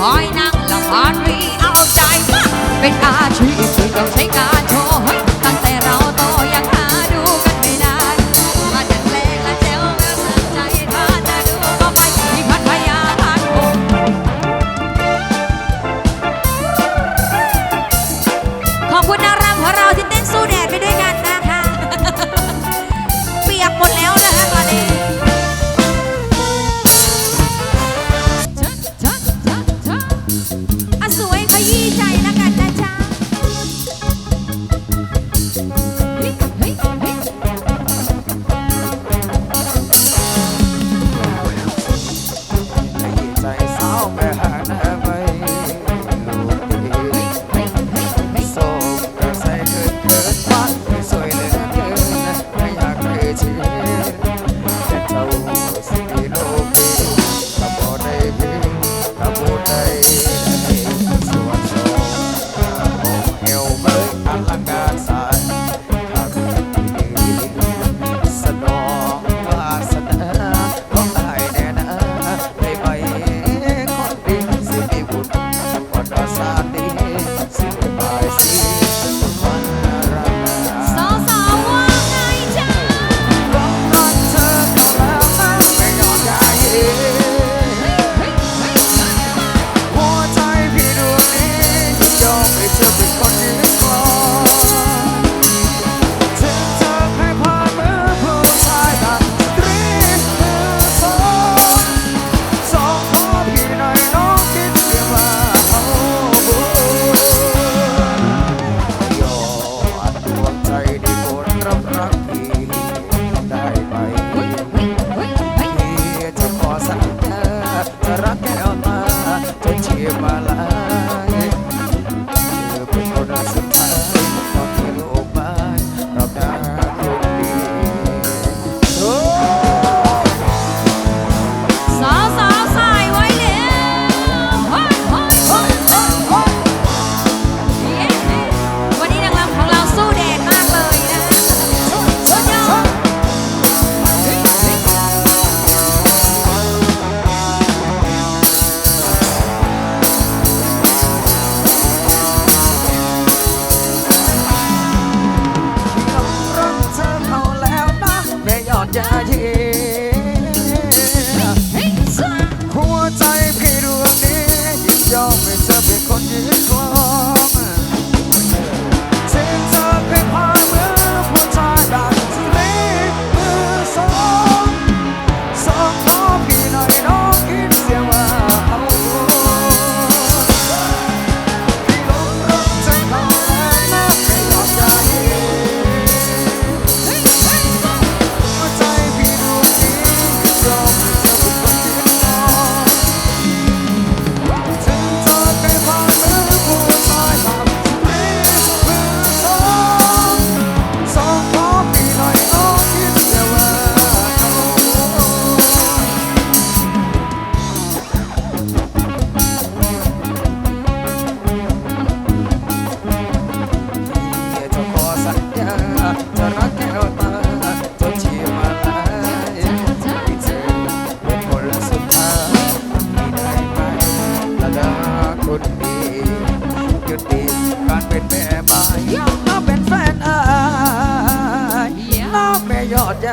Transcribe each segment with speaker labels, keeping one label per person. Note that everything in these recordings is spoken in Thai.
Speaker 1: คอยนั่งละครรีเอา
Speaker 2: ใจเป็นอาชีพที่ต้อ
Speaker 1: ง
Speaker 2: ใช้การโชว์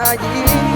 Speaker 2: like you.